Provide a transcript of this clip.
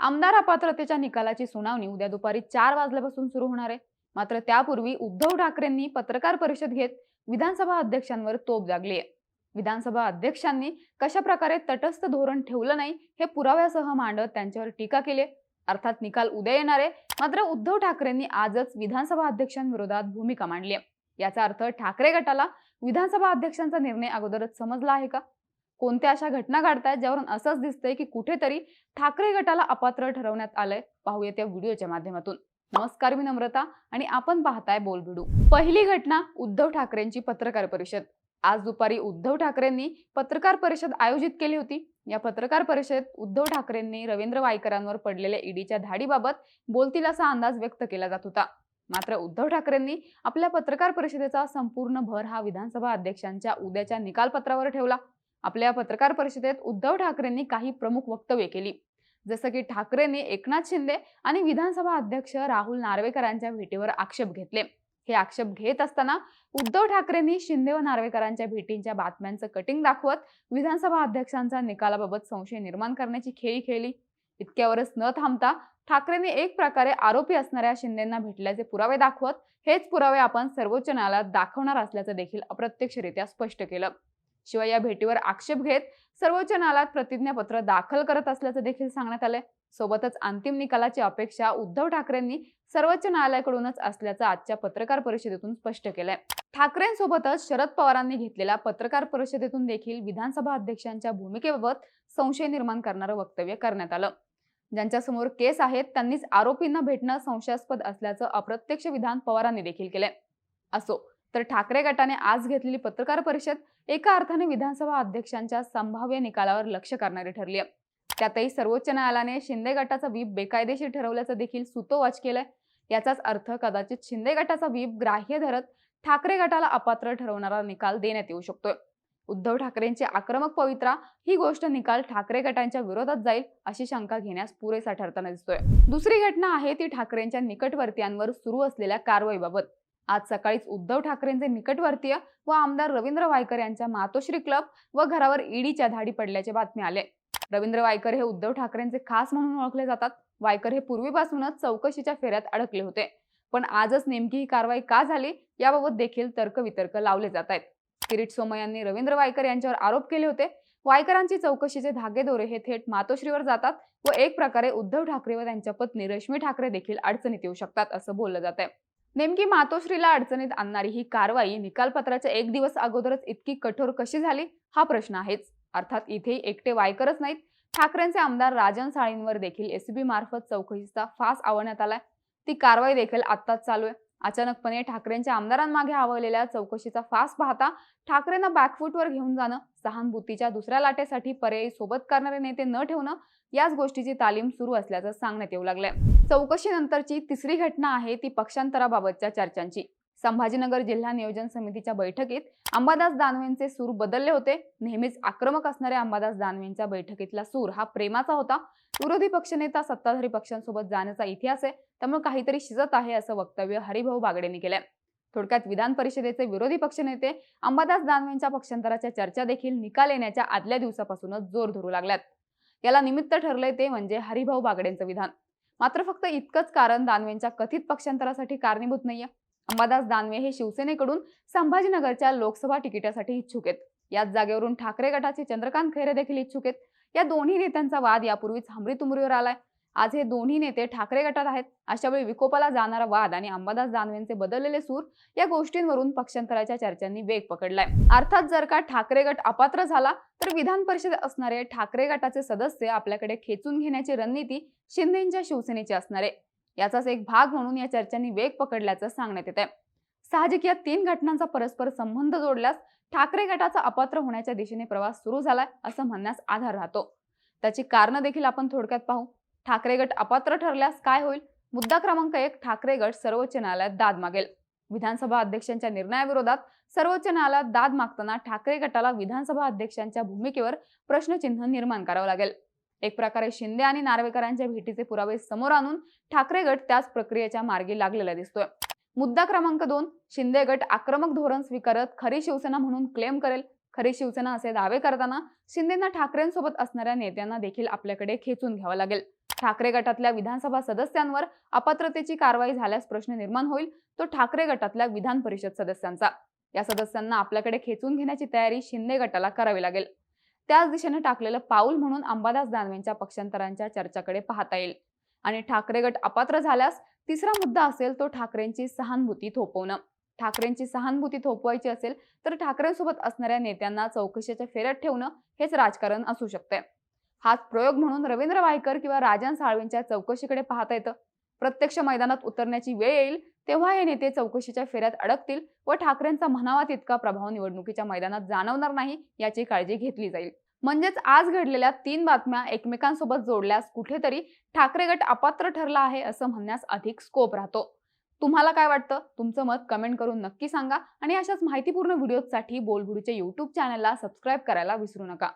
आमदार अपात्रतेच्या निकालाची सुनावणी उद्या दुपारी चार वाजल्यापासून सुरू होणार आहे. मात्र त्यापूर्वी उद्धव ठाकरेंनी पत्रकार परिषद घेत विधानसभा अध्यक्षांवर तोप जागली आहे. विधानसभा अध्यक्षांनी कशा प्रकारे तटस्थ धोरण ठेवलं नाही हे पुराव्यासह मांडत त्यांच्यावर टीका केली अर्थात निकाल उद्या येणार आहे. मात्र उद्धव ठाकरेंनी आजच विधानसभा अध्यक्षांविरोधात भूमिका मांडली आहे. याचा अर्थ ठाकरे गटाला विधानसभा अध्यक्षांचा निर्णय अगोदरच समजला आहे का? कोणत्या अशा घटना घडतायत ज्यावरून असंच दिसतंय की कुठेतरी ठाकरे गटाला अपात्र ठरवण्यात आलंय? पाहूया त्या व्हिडिओच्या माध्यमातून. नमस्कार मी नम्रता आणि आपण पाहताय बोलबिडू पहिली घटना उद्धव ठाकरेंची पत्रकार परिषद. आज दुपारी उद्धव ठाकरेंनी पत्रकार परिषद आयोजित केली होती. या पत्रकार परिषदेत उद्धव ठाकरेंनी रवींद्र वायकरांवर पडलेल्या ईडीच्या धाडीबाबत बोलतील असा अंदाज व्यक्त केला जात होता. मात्र उद्धव ठाकरेंनी आपल्या पत्रकार परिषदेचा संपूर्ण भर हा विधानसभा अध्यक्षांच्या उद्याच्या निकालपत्रावर ठेवला. आपल्या पत्रकार परिषदेत उद्धव ठाकरेंनी काही प्रमुख वक्तव्य केली. जसं की ठाकरेंनी एकनाथ शिंदे आणि विधानसभा अध्यक्ष राहुल नार्वेकरांच्या भेटीवर आक्षेप घेतले. हे आक्षेप घेत असताना उद्धव ठाकरेंनी शिंदे व नार्वेकरांच्या भेटींच्या बातम्यांचं कटिंग दाखवत विधानसभा अध्यक्षांचा निकालाबाबत संशय निर्माण करण्याची खेळी खेळली. इतक्यावरच न थांबता ठाकरेंनी एक प्रकारे आरोपी असणाऱ्या शिंदेंना भेटल्याचे पुरावे दाखवत हेच पुरावे आपण सर्वोच्च न्यायालयात दाखवणार असल्याचं देखील अप्रत्यक्षरित्या स्पष्ट केलं. शिवाय या भेटीवर आक्षेप घेत सर्वोच्च न्यायालयात प्रतिज्ञापत्र दाखल करत असल्याचं देखील सांगण्यात आलंय. सोबतच अंतिम निकालाची अपेक्षा उद्धव ठाकरेंनी सर्वोच्च न्यायालयाकडूनच असल्याचं आजच्या पत्रकार परिषदेतून स्पष्ट केलंय. ठाकरेंसोबतच शरद पवारांनी घेतलेल्या पत्रकार परिषदेतून देखील विधानसभा अध्यक्षांच्या भूमिकेबाबत संशय निर्माण करणारं वक्तव्य करण्यात आलं. ज्यांच्यासमोर केस आहेत त्यांनीच आरोपींना भेटणं संशयास्पद असल्याचं अप्रत्यक्ष विधान पवारांनी देखील केलंय. असो तर ठाकरे गटाने आज घेतलेली पत्रकार परिषद एका अर्थाने विधानसभा अध्यक्षांच्या संभाव्य निकालावर लक्ष करणारी ठरली आहे. त्यातही सर्वोच्च न्यायालयाने शिंदे गटाचा व्हीप बेकायदेशीर ठरवल्याचं देखील सुतोवाच केलंय. याचाच अर्थ कदाचित शिंदे गटाचा व्हीप ग्राह्य धरत ठाकरे गटाला अपात्र ठरवणारा निकाल देण्यात येऊ शकतोय. उद्धव ठाकरेंची आक्रमक पवित्रा ही गोष्ट निकाल ठाकरे गटांच्या विरोधात जाईल अशी शंका घेण्यास पुरेसा ठरताना दिसतोय. दुसरी घटना आहे ती ठाकरेंच्या निकटवर्तीयांवर सुरू असलेल्या कारवाईबाबत. आज सकाळीच उद्धव ठाकरेंचे निकटवर्तीय व आमदार रवींद्र वायकर यांच्या मातोश्री क्लब व घरावर ईडीच्या धाडी पडल्याचे बातमी आले. रवींद्र वायकर हे उद्धव ठाकरेंचे खास म्हणून ओळखले जातात. वायकर हे पूर्वीपासूनच चौकशीच्या फेऱ्यात अडकले होते. पण आजच नेमकी ही कारवाई का झाली याबाबत देखील तर्कवितर्क लावले जात आहेत. किरीट सोमय यांनी रवींद्र वायकर यांच्यावर आरोप केले होते. वायकरांची चौकशीचे धागेदोरे हे थेट मातोश्रीवर जातात व एक प्रकारे उद्धव ठाकरे व त्यांच्या पत्नी रश्मी ठाकरे देखील अडचणीत येऊ शकतात असं बोललं जात आहे नेमकी मातोश्रीला अडचणीत आणणारी ही कारवाई निकालपत्राच्या एक दिवस अगोदरच इतकी कठोर कशी झाली हा प्रश्न आहेच. अर्थात इथे एकटे वायकरच नाहीत. ठाकरेंचे आमदार राजन साळींवर देखील एसीबी मार्फत चौकशीचा फास आवडण्यात आलाय. ती कारवाई देखील आत्ताच चालू आहे. अचानकपणे ठाकरेंच्या आमदारांमागे आवळलेल्या चौकशीचा फास पाहता ठाकरेंना बॅकफूटवर घेऊन जाणं सहानुभूतीच्या दुसऱ्या लाटेसाठी पर्यायी सोबत करणारे नेते न ठेवणं याच गोष्टीची तालीम सुरू असल्याचं सांगण्यात येऊ लागलंय. चौकशीनंतरची तिसरी घटना आहे ती पक्षांतराबाबतच्या चर्चांची. संभाजीनगर जिल्हा नियोजन समितीच्या बैठकीत अंबादास दानवेंचे सूर बदलले होते. नेहमीच आक्रमक असणाऱ्या अंबादास दानवेंच्या बैठकीतला सूर हा प्रेमाचा होता. विरोधी पक्षनेता सत्ताधारी पक्षांसोबत जाण्याचा इतिहास आहे. त्यामुळे काहीतरी शिजत आहे असं वक्तव्य हरिभाऊ बागडेंनी केलंय. थोडक्यात विधान परिषदेचे विरोधी पक्षनेते अंबादास दानवेंच्या पक्षांतराच्या चर्चा देखील निकाल येण्याच्या आदल्या दिवसापासूनच जोर धरू लागल्यात. याला निमित्त ठरलंय ते म्हणजे हरिभाऊ बागडेंचं विधान. मात्र फक्त इतकंच कारण दानवेंच्या कथित पक्षांतरासाठी कारणीभूत नाहीये. अंबादास दानवे हे शिवसेनेकडून संभाजीनगरच्या लोकसभा तिकिटासाठी इच्छुक आहेत. याच जागेवरून ठाकरे गटाचे चंद्रकांत खैरे देखील इच्छुक आहेत. या दोन्ही नेत्यांचा वाद यापूर्वीच हमरीतुमरीवर आलाय. आज हे दोन्ही नेते ठाकरे गटात आहेत. अशावेळी विकोपाला जाणारा वाद आणि अंबादास दानवेंचे बदललेले सूर या गोष्टींवरून पक्षांतराच्या चर्चांनी वेग पकडलाय. अर्थात जर का ठाकरे गट अपात्र झाला तर विधान परिषद असणारे ठाकरे गटाचे सदस्य आपल्याकडे खेचून घेण्याची रणनीती शिंदेच्या शिवसेनेची असणार आहे. याचाच एक भाग म्हणून या चर्चांनी वेग पकडल्याचं सांगण्यात येत आहे साहजिक या तीन घटनांचा परस्पर संबंध जोडल्यास ठाकरे गटाचा अपात्र होण्याच्या दिशेने प्रवास सुरू झालाय असं म्हणण्यास आधार राहतो. त्याची कारणं देखील आपण थोडक्यात पाहू. ठाकरे गट अपात्र ठरल्यास काय होईल? मुद्दा क्रमांक एक ठाकरे गट सर्वोच्च न्यायालयात दाद मागेल. विधानसभा अध्यक्षांच्या निर्णयाविरोधात सर्वोच्च न्यायालयात दाद मागताना ठाकरे गटाला विधानसभा अध्यक्षांच्या भूमिकेवर प्रश्नचिन्ह निर्माण करावं लागेल. एक प्रकारे शिंदे आणि नार्वेकरांच्या भेटीचे पुरावे समोर आणून ठाकरे गट त्याच प्रक्रियेच्या मार्गी लागलेला दिसतोय. मुद्दा क्रमांक दोन शिंदे गट आक्रमक धोरण स्वीकारत खरी शिवसेना म्हणून क्लेम करेल. खरी शिवसेना असे दावे करताना शिंदेना ठाकरेंसोबत असणाऱ्या नेत्यांना देखील आपल्याकडे खेचून घ्यावं लागेल. ठाकरे गटातल्या विधानसभा सदस्यांवर अपात्रतेची कारवाई झाल्यास प्रश्न निर्माण होईल तो ठाकरे गटातल्या विधान परिषद सदस्यांचा. या सदस्यांना आपल्याकडे खेचून घेण्याची तयारी शिंदे गटाला करावी लागेल. त्याच दिशेने टाकलेलं पाऊल म्हणून अंबादास दानवेंच्या पक्षांतरांच्या चर्चाकडे पाहता येईल. आणि ठाकरे गट अपात्र झाल्यास तिसरा मुद्दा असेल तो ठाकरेंची सहानुभूती थोपवणं. ठाकरेंची सहानुभूती थोपवायची असेल तर ठाकरेंसोबत असणाऱ्या नेत्यांना चौकशीच्या फेऱ्यात ठेवणं हेच राजकारण असू शकते. हाच प्रयोग म्हणून रवींद्र वायकर किंवा राजन साळवेंच्या चौकशीकडे पाहता येतं. प्रत्यक्ष मैदानात उतरण्याची वेळ येईल तेव्हा हे नेते चौकशीच्या फेऱ्यात अडकतील व ठाकरेंचा म्हणावा तितका प्रभाव निवडणुकीच्या मैदानात जाणवणार नाही याची काळजी घेतली जाईल. म्हणजेच आज घडलेल्या तीन बातम्या एकमेकांसोबत जोडल्यास कुठेतरी ठाकरे गट अपात्र ठरला आहे असं म्हणण्यास अधिक स्कोप राहतो. तुम्हाला काय वाटतं? तुमचं मत कमेंट करून नक्की सांगा आणि अशाच माहितीपूर्ण व्हिडिओसाठी बोलबुडीच्या यूट्यूब चॅनलला सबस्क्राईब करायला विसरू नका.